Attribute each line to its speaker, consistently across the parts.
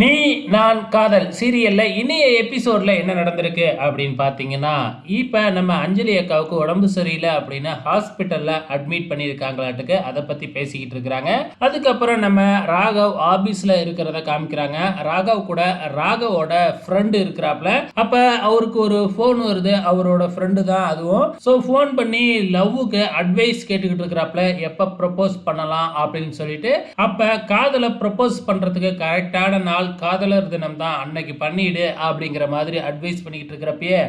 Speaker 1: நீ நான் காதல் சீரியலில் இனிய எபிசோடில் என்ன நடந்திருக்கு அப்படின்னு பார்த்தீங்கன்னா இப்போ நம்ம அஞ்சலி அக்காவுக்கு உடம்பு சரியில்லை அப்படின்னு ஹாஸ்பிட்டலில் அட்மிட் பண்ணியிருக்காங்களாட்டுக்கு அதை பற்றி பேசிக்கிட்டு இருக்கிறாங்க. அதுக்கப்புறம் நம்ம ராகவ் ஆஃபீஸில் இருக்கிறத காமிக்கிறாங்க. ராகவ் கூட ராகவோட ஃப்ரெண்டு இருக்கிறாப்ல அப்போ அவருக்கு ஒரு ஃபோன் வருது. அவரோட ஃப்ரெண்டு தான் அதுவும். ஸோ ஃபோன் பண்ணி லவ்வுக்கு அட்வைஸ் கேட்டுக்கிட்டு இருக்கிறாப்ல எப்போ ப்ரப்போஸ் பண்ணலாம் அப்படின்னு சொல்லிட்டு அப்போ காதலை ப்ரப்போஸ் பண்ணுறதுக்கு கரெக்டான நாள் காதலர் தினம் தான் அன்னைக்கு பண்ணிடு அப்படிங்கிற மாதிரி அட்வைஸ் பண்ணிக்கிட்டு இருக்கிறப்பயே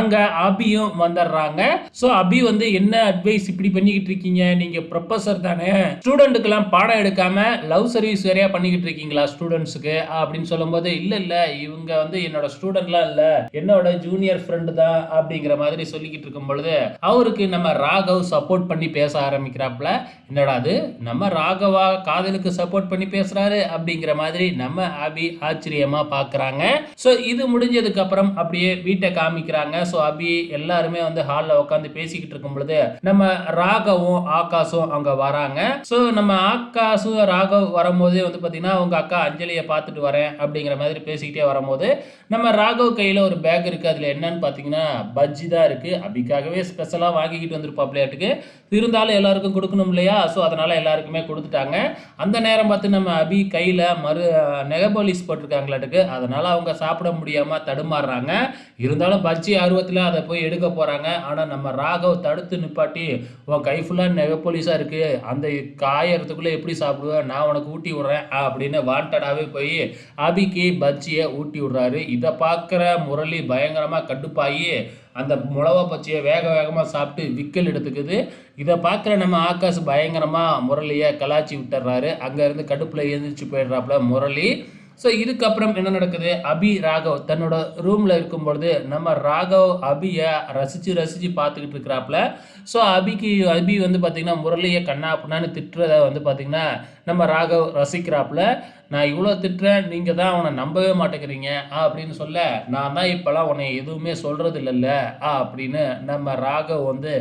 Speaker 1: அங்கே அபியும் வந்துடுறாங்க. ஸோ அபி வந்து என்ன அட்வைஸ் இப்படி பண்ணிக்கிட்டு இருக்கீங்க? நீங்க ப்ரொஃபஸர் தானே. ஸ்டூடெண்ட்டுக்கெல்லாம் பாடம் எடுக்காம லவ் சர்வீஸ் வேறையா பண்ணிக்கிட்டு இருக்கீங்களா ஸ்டூடெண்ட்ஸுக்கு அப்படின்னு சொல்லும்போது இல்லை இல்ல இவங்க வந்து என்னோட ஸ்டூடெண்ட்லாம் இல்லை. என்னோட ஜூனியர் ஃப்ரெண்டு தான். அப்படிங்கிற மாதிரி சொல்லிக்கிட்டு இருக்கும் பொழுது அவருக்கு நம்ம ராகவ் சப்போர்ட் பண்ணி பேச ஆரம்பிக்கிறாப்புல என்னடா அது? நம்ம ராகவா காதலுக்கு சப்போர்ட் பண்ணி பேசுறாரு? அப்படிங்கிற மாதிரி நம்ம அபி ஆச்சரியமா பாக்குறாங்க. ஸோ இது முடிஞ்சதுக்கு அப்புறம் அப்படியே வீட்டை காமிக்கிறாங்க. ஸோ அபி எல்லாருமே வந்து ஹாலில் உட்காந்து பேசிக்கிட்டு இருக்கும் பொழுது நம்ம ராகவும் ஆகாஷும் அங்க வராங்க. ஸோ நம்ம ஆகாஷும் ராகவ் வரும்போதே வந்து பார்த்தீங்கன்னா உங்க அக்கா அஞ்சலியை பார்த்துட்டு வரேன் அப்படிங்கிற மாதிரி பேசிக்கிட்டே வரும்போது நம்ம ராகவ் கையில் ஒரு பேக் இருக்குது அதில் என்னன்னு பார்த்தீங்கன்னா பஜ்ஜி தான் இருக்குது அபிக்காகவே ஸ்பெஷலாக வாங்கிக்கிட்டு வந்திருப்பாப்லையாட்டுக்கு இருந்தாலும் எல்லாருக்கும் கொடுக்கணும் இல்லையா? ஸோ அதனால் எல்லாருக்குமே கொடுத்துட்டாங்க. அந்த நேரம் பார்த்து நம்ம அபி கையில் மறு நோட்டீஸ் போட்டிருக்காங்களாட்டுக்கு அதனால் அவங்க சாப்பிட முடியாமல் தடுமாறுறாங்க. இருந்தாலும் பஜ்ஜி ஆர்வத்தில் அதை போய் எடுக்க போகிறாங்க ஆனால் நம்ம ராகவ் தடுத்து நிப்பாட்டி உன் கை ஃபுல்லாக நெகப்போலிஸாக இருக்குது அந்த காயறதுக்குள்ளே எப்படி சாப்பிடுவேன் நான் உனக்கு ஊட்டி விட்றேன். அப்படின்னு வாண்டடாகவே போய் அபிக்கு பஜ்ஜியை ஊட்டி விட்றாரு. இதை பார்க்குற முரளி பயங்கரமாக கடுப்பாகி அந்த முளவா பச்சையை வேக வேகமாக சாப்பிட்டு விக்கல் எடுத்துக்குது. இதை பார்க்குற நம்ம ஆகாஷ் பயங்கரமாக முரளியை கலாச்சி விட்டுறாரு. அங்கேருந்து கடுப்பில் எழுந்திரிச்சு போயிடுறாப்புல முரளி. ஸோ இதுக்கப்புறம் என்ன நடக்குது? அபி ராகவ் தன்னோட ரூமில் இருக்கும் பொழுது நம்ம ராகவ் அபியை ரசித்து ரசித்து பார்த்துக்கிட்டு இருக்கிறாப்புல. ஸோ அபிக்கு அபி வந்து பார்த்திங்கன்னா முரளியை கண்ணா அப்படின்னு திட்டுறத வந்து பார்த்திங்கன்னா நம்ம ராகவ் ரசிக்கிறாப்புல. நான் இவ்வளோ திட்டுறேன் நீங்கள் தான் அவனை நம்பவே மாட்டேங்கிறீங்க அப்படின்னு சொல்ல நான் தான் இப்போலாம் உன்னை எதுவுமே சொல்கிறது இல்லைல்ல ஆ அப்படின்னு நம்ம ராகவ் வந்து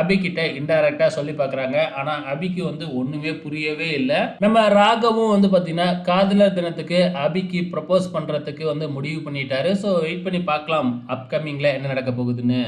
Speaker 1: அபிக்கிட்ட இன்டைரக்டாக சொல்லி பார்க்குறாங்க. ஆனால் அபிக்கு வந்து ஒன்றுமே புரியவே இல்லை. நம்ம ராகவும் வந்து பார்த்தீங்கன்னா காதலர் தினத்துக்கு அபிக்கு ப்ரப்போஸ் பண்ணுறதுக்கு வந்து முடிவு பண்ணிட்டாரு. ஸோ வெயிட் பண்ணி பார்க்கலாம் அப்கமிங்கில் என்ன நடக்க போகுதுன்னு.